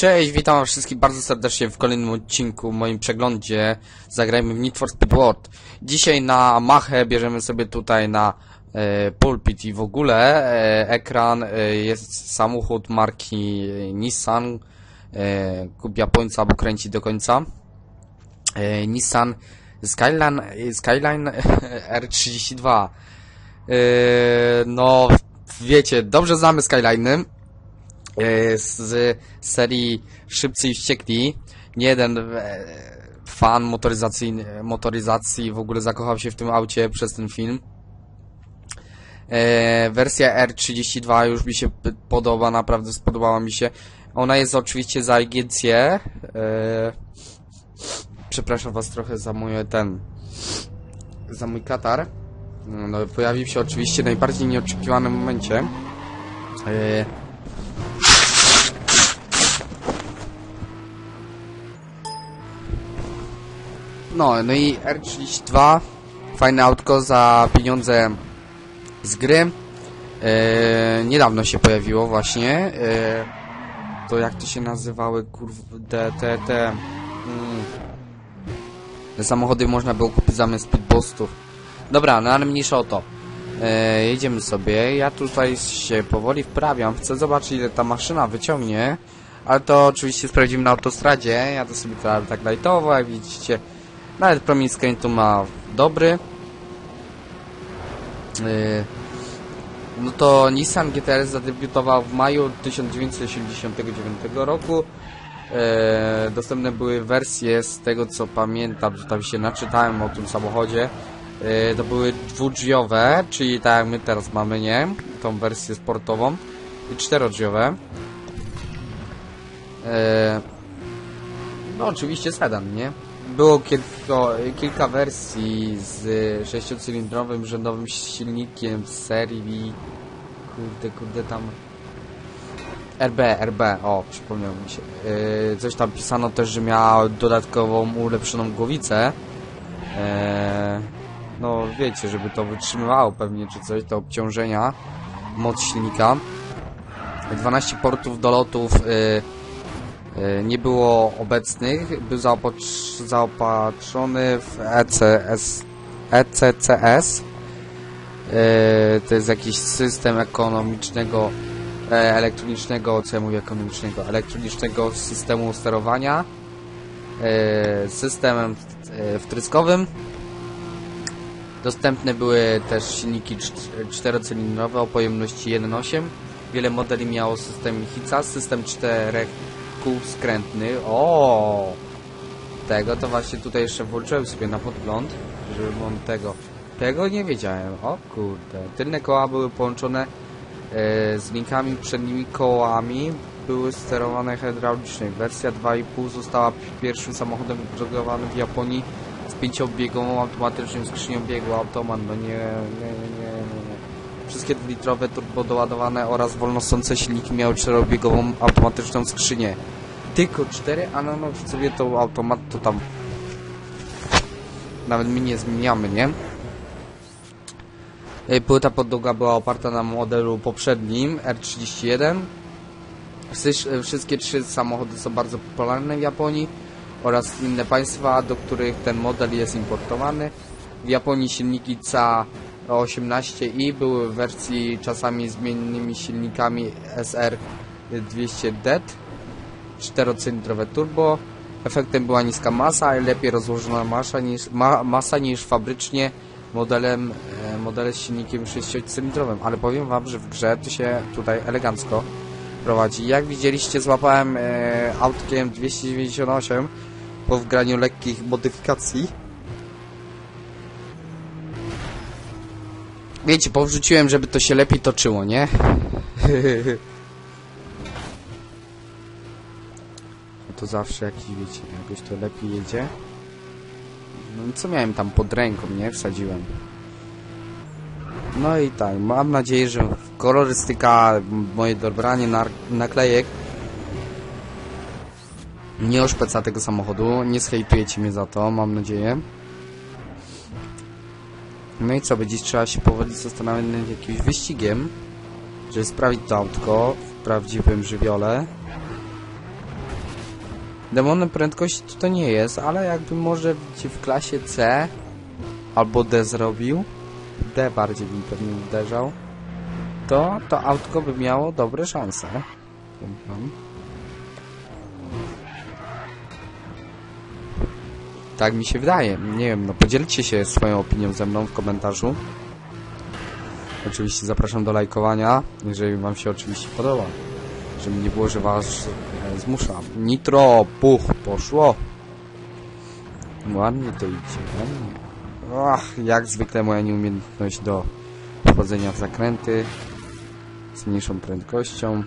Cześć, witam wszystkich bardzo serdecznie w kolejnym odcinku, moim przeglądzie Zagrajmy w Need for Speed World. Dzisiaj na Machę bierzemy sobie tutaj na e, pulpit i w ogóle e, ekran e, jest samochód marki e, Nissan, e, kup Japońca, bo kręci do końca. E, Nissan Skyline, Skyline R32. E, no, wiecie, dobrze znamy Skyline'y z serii Szybcy i Wściekli. Nie jeden e, fan motoryzacji, motoryzacji w ogóle zakochał się w tym aucie przez ten film. E, wersja R32 już mi się podoba, naprawdę spodobała mi się. Ona jest oczywiście za. E, przepraszam was trochę za moje ten... za mój katar. No, pojawił się oczywiście w najbardziej nieoczekiwanym momencie. No, no i R32, fajne autko za pieniądze z gry. E, niedawno się pojawiło właśnie. E, to jak to się nazywały, kurde, te, te... Mm, te samochody można było kupić zamiast speedboostów. Dobra, no ale mniejsza o to. E, jedziemy sobie. Ja tutaj się powoli wprawiam. Chcę zobaczyć, ile ta maszyna wyciągnie. Ale to oczywiście sprawdzimy na autostradzie. Ja to sobie tak, tak lightowo, jak widzicie. Nawet promień skrętu ma dobry. Yy, no to Nissan GTR zadebiutował w maju 1989 roku. Yy, dostępne były wersje z tego co pamiętam, że tam się naczytałem o tym samochodzie. Yy, to były dwudrzwiowe, czyli tak jak my teraz mamy, nie? Tą wersję sportową. I czterodrzwiowe. No oczywiście sedan, nie? Było kilka, kilka wersji z sześciocylindrowym rzędowym silnikiem z serii kurde, kurde tam RB, RB, o, przypomniał mi się. Yy, coś tam pisano też, że miała dodatkową ulepszoną głowicę. Yy, no wiecie, żeby to wytrzymywało pewnie czy coś, te obciążenia, moc silnika. 12 portów do lotów yy, nie było obecnych, był zaopatr- zaopatrzony w ECS, ECCS. E, To jest jakiś system ekonomicznego, e, elektronicznego, co ja mówię ekonomicznego, elektronicznego systemu sterowania. E, Systemem e, wtryskowym. Dostępne były też silniki cz- czterocylindrowe o pojemności 1.8. Wiele modeli miało system HICA, system czterech kół skrętny. O, Tego to właśnie tutaj jeszcze włączyłem sobie na podgląd, żeby mam tego. Tego nie wiedziałem. O kurde. Tylne koła były połączone e, z linkami przednimi kołami. Były sterowane hydraulicznie. Wersja 2.5 została pierwszym samochodem wyprodukowanym w Japonii z pięciobiegową automatyczną skrzynią biegu. Automat, no nie, nie. nie. Wszystkie dwulitrowe turbo doładowane oraz wolnosące silniki miały czterobiegową automatyczną skrzynię. Tylko cztery, a no, no sobie to automat to tam nawet my nie zmieniamy, nie? E, Płyta podłoga była oparta na modelu poprzednim R31. Wsys- e, Wszystkie trzy samochody są bardzo popularne w Japonii oraz inne państwa, do których ten model jest importowany. W Japonii silniki CA 18i były w wersji czasami zmiennymi silnikami SR200D, czterocylindrowe turbo. Efektem była niska masa, ale lepiej rozłożona masa niż, ma, masa niż fabrycznie modelem, e, modele z silnikiem sześciocylindrowym. Ale powiem wam, że w grze to się tutaj elegancko prowadzi. Jak widzieliście, złapałem e, autkiem 298 po wgraniu lekkich modyfikacji. Wiecie, powrzuciłem, żeby to się lepiej toczyło, nie? No to zawsze jakiś, wiecie, jakoś to lepiej jedzie. No co miałem tam pod ręką, nie? Wsadziłem. No i tak, mam nadzieję, że kolorystyka, moje dobranie nar- naklejek nie oszpeca tego samochodu. Nie zhejtujecie mnie za to, mam nadzieję. No i co, będzie trzeba się powoli zastanawiać nad jakimś wyścigiem, żeby sprawić to autko w prawdziwym żywiole. Demonem prędkości to nie jest, ale jakby może w klasie C albo D zrobił, D bardziej bym pewnie uderzał, to to autko by miało dobre szanse. Powiem Tak mi się wydaje. Nie wiem, no podzielcie się swoją opinią ze mną w komentarzu. Oczywiście zapraszam do lajkowania, jeżeli wam się oczywiście podoba. Żeby nie było, że was e, zmuszam. Nitro, puch, poszło. Ładnie to idzie, ładnie. Ach, jak zwykle moja nieumiejętność do wchodzenia w zakręty z mniejszą prędkością.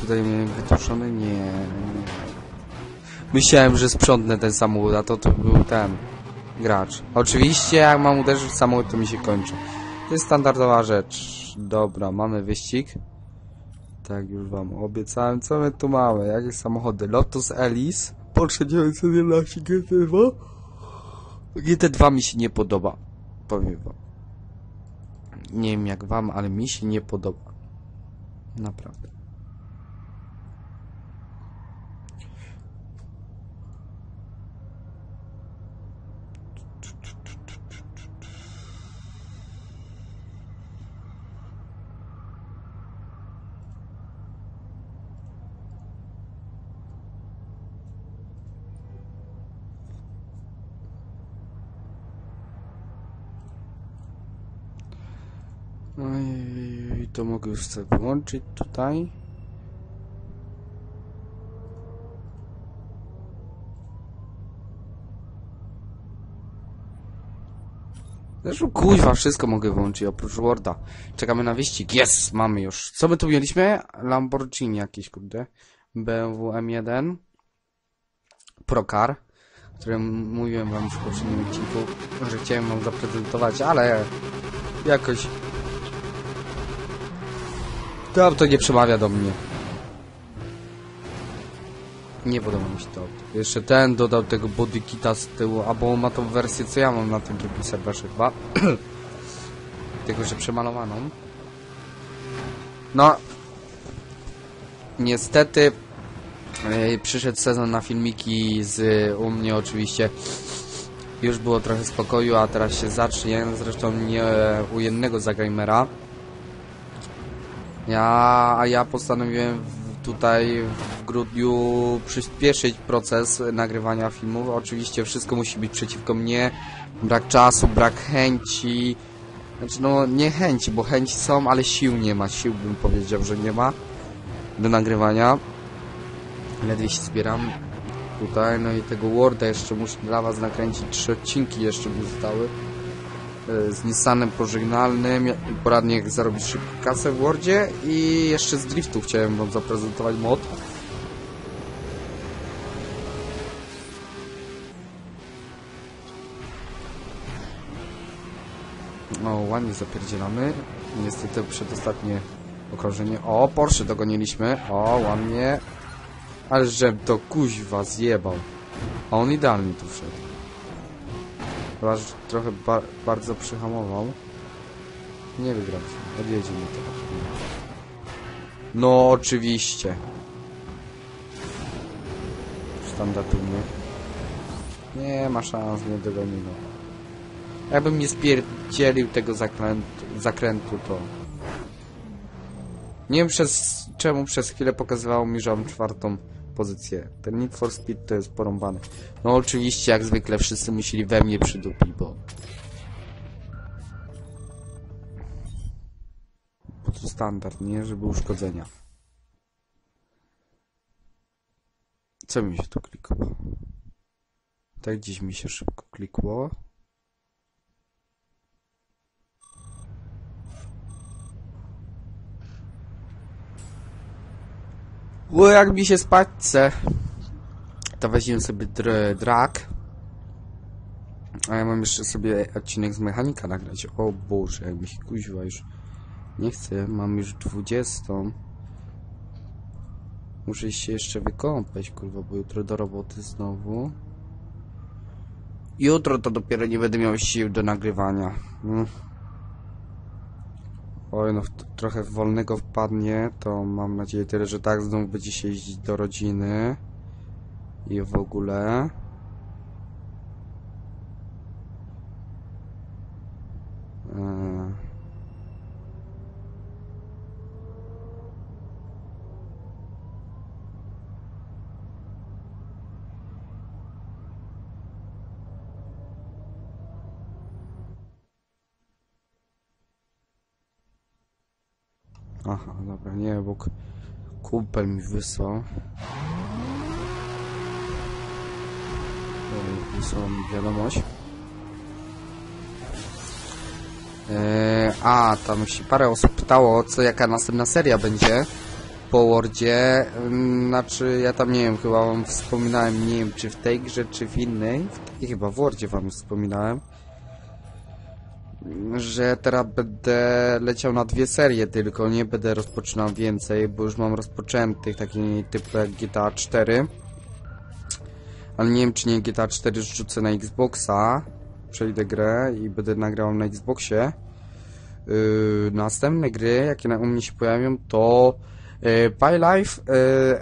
Tutaj miałem wytuszony? Nie, nie. Myślałem, że sprzątnę ten samochód, a to to był ten gracz. Oczywiście, jak mam uderzyć w samochód, to mi się kończy. To jest standardowa rzecz. Dobra, mamy wyścig. Tak, już wam obiecałem. Co my tu mamy? Jakie samochody? Lotus Elise, Porsche 911 GT2. GT2 mi się nie podoba. Powiem wam. Nie wiem jak wam, ale mi się nie podoba. Naprawdę. No i to mogę już sobie wyłączyć tutaj. Zresztą kuźwa, wszystko mogę wyłączyć oprócz Worda. Czekamy na wyścig. Jest, mamy już. Co my tu mieliśmy? Lamborghini jakieś, kurde. BMW M1. Procar. Które mówiłem wam w poprzednim odcinku, że chciałem wam zaprezentować, ale jakoś to auto nie przemawia do mnie. Nie podoba mi się to. Jeszcze ten dodał tego bodykita z tyłu, albo ma tą wersję, co ja mam na tym drugim serwerze chyba. Tylko, że przemalowaną. No. Niestety yy, przyszedł sezon na filmiki z u mnie oczywiście. Już było trochę spokoju, a teraz się zacznie. Zresztą nie u jednego zagamera. Ja, a ja postanowiłem tutaj w grudniu przyspieszyć proces nagrywania filmów. Oczywiście wszystko musi być przeciwko mnie. Brak czasu, brak chęci. Znaczy no nie chęci, bo chęci są, ale sił nie ma. Sił bym powiedział, że nie ma do nagrywania. Ledwie się zbieram tutaj. No i tego Worda jeszcze muszę dla was nakręcić. Trzy odcinki jeszcze mi zostały z Nissanem pożegnalnym poradnie jak zarobić szybko kasę w Wordzie i jeszcze z driftu chciałem wam zaprezentować mod. O, ładnie zapierdzielamy. Niestety przedostatnie okrążenie. O, Porsche dogoniliśmy. O, ładnie. Ale żem to kuźwa zjebał. A on idealnie tu wszedł. Chyba, że trochę ba bardzo przyhamował. Nie wygram się. Odjedzie mi to. No oczywiście. Standardownie. Nie ma szans, nie dogoni no. Jakbym nie spierdzielił tego zakrętu, zakrętu to... Nie wiem przez, czemu przez chwilę pokazywało mi, że mam czwartą pozycję. Ten Need for Speed to jest porąbany. No oczywiście, jak zwykle, wszyscy musieli we mnie przydupić, bo... Bo to standard, nie? Żeby uszkodzenia. Co mi się tu klikło? Tak gdzieś mi się szybko klikło. Bo jak mi się spać chce, to weźmiemy sobie dr drag. A ja mam jeszcze sobie odcinek z mechanika nagrać. O Boże, jak mi się kuźwa już nie chcę. Mam już dwudziestą. Muszę się jeszcze wykąpać, kurwa, bo jutro do roboty znowu. Jutro to dopiero nie będę miał sił do nagrywania. Mm. Oj, no trochę wolnego wpadnie, to mam nadzieję tyle, że tak znowu będzie się jeździć do rodziny. I w ogóle. Eee. Aha, dobra, nie, bo kumpel mi wysłał. Wysłał mi wiadomość. Eee, a, tam się parę osób pytało, co jaka następna seria będzie po Wordzie. Znaczy, ja tam nie wiem, chyba wam wspominałem, nie wiem, czy w tej grze, czy w innej. Tej chyba w Wordzie wam wspominałem że teraz będę leciał na dwie serie tylko, nie będę rozpoczynał więcej, bo już mam rozpoczętych, taki typu jak GTA 4. Ale nie wiem, czy nie GTA 4 rzucę na Xboxa, przejdę grę i będę nagrał na Xboxie. Yy, następne gry, jakie na, u mnie się pojawią, to yy, Pie Life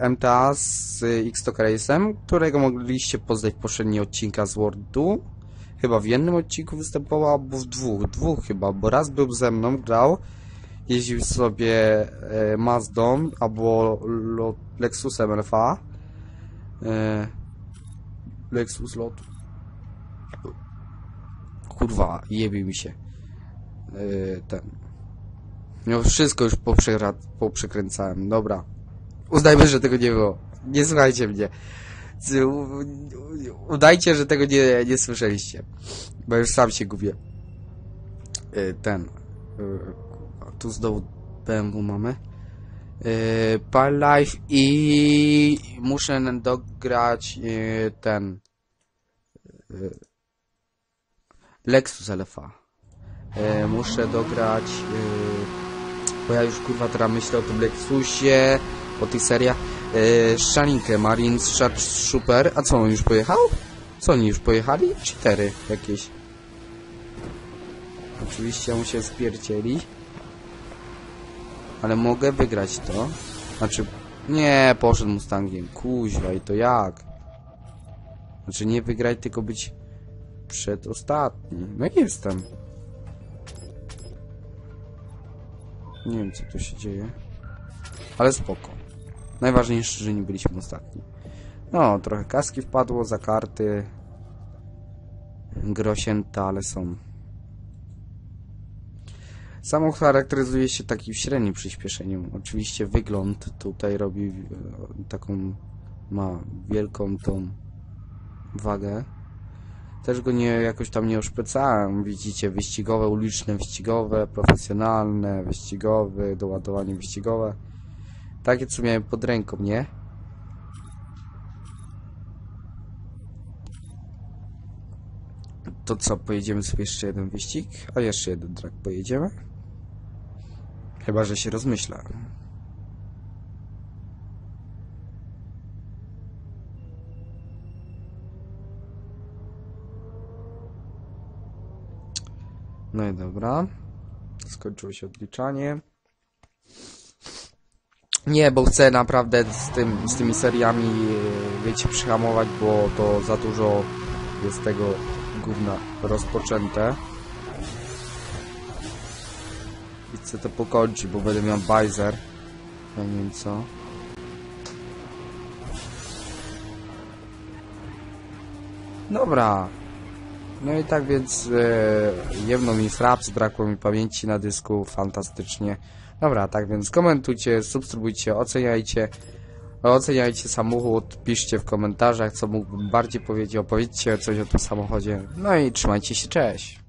yy, MTA z yy, X-Talk Race'em, którego mogliście poznać w poprzednich odcinkach z Wordu. Chyba w jednym odcinku występował, albo w dwóch. Dwóch chyba, bo raz był ze mną, grał, jeździł sobie e, Mazdą albo lo, Lexusem. E, Lexus Lot. Kurwa, jebie mi się. E, ten. No wszystko już poprzekręcałem. Dobra. Uznajmy, że tego nie było. Nie słuchajcie mnie. Udajcie, że tego nie, nie słyszeliście. Bo już sam się gubię. Y, Ten. a Tu znowu BMW mamy. Y, Pal Life i muszę dograć ten Lexus LFA. Muszę dograć bo ja już kurwa teraz myślę o tym Lexusie, o tych seriach. Yy, Szalinkę, Marines, Shard Super. A co, on już pojechał? Co, oni już pojechali? Cztery jakieś. Oczywiście mu się spierdzieli. Ale mogę wygrać to. Znaczy, nie, poszedł Mustangiem. Kuźwa, i to jak? Znaczy, nie wygrać, tylko być przedostatni. No jestem. Nie wiem, co tu się dzieje. Ale spoko. Najważniejsze, że nie byliśmy ostatni. No, trochę kaski wpadło za karty. Grosięte, ale są. Samochód charakteryzuje się takim średnim przyspieszeniem. Oczywiście wygląd tutaj robi e, taką, ma wielką tą wagę. Też go nie, jakoś tam nie oszpecałem. Widzicie, wyścigowe, uliczne, wyścigowe, profesjonalne, wyścigowe, doładowanie wyścigowe. Takie, co miałem pod ręką, nie? To co, pojedziemy sobie jeszcze jeden wyścig? A jeszcze jeden track pojedziemy? Chyba, że się rozmyśla. No i dobra. Skończyło się odliczanie. Nie, bo chcę naprawdę z, tym, z tymi seriami, e, wiecie, przyhamować, bo to za dużo jest tego gówna rozpoczęte. I chcę to pokończyć, bo będę miał bajzer. Ja nie wiem co. Dobra. No i tak więc e, jedno mi fraps, brakło mi pamięci na dysku, fantastycznie. Dobra, tak więc komentujcie, subskrybujcie, oceniajcie. Oceniajcie samochód, piszcie w komentarzach, co mógłbym bardziej powiedzieć, opowiedzcie coś o tym samochodzie. No i trzymajcie się, cześć!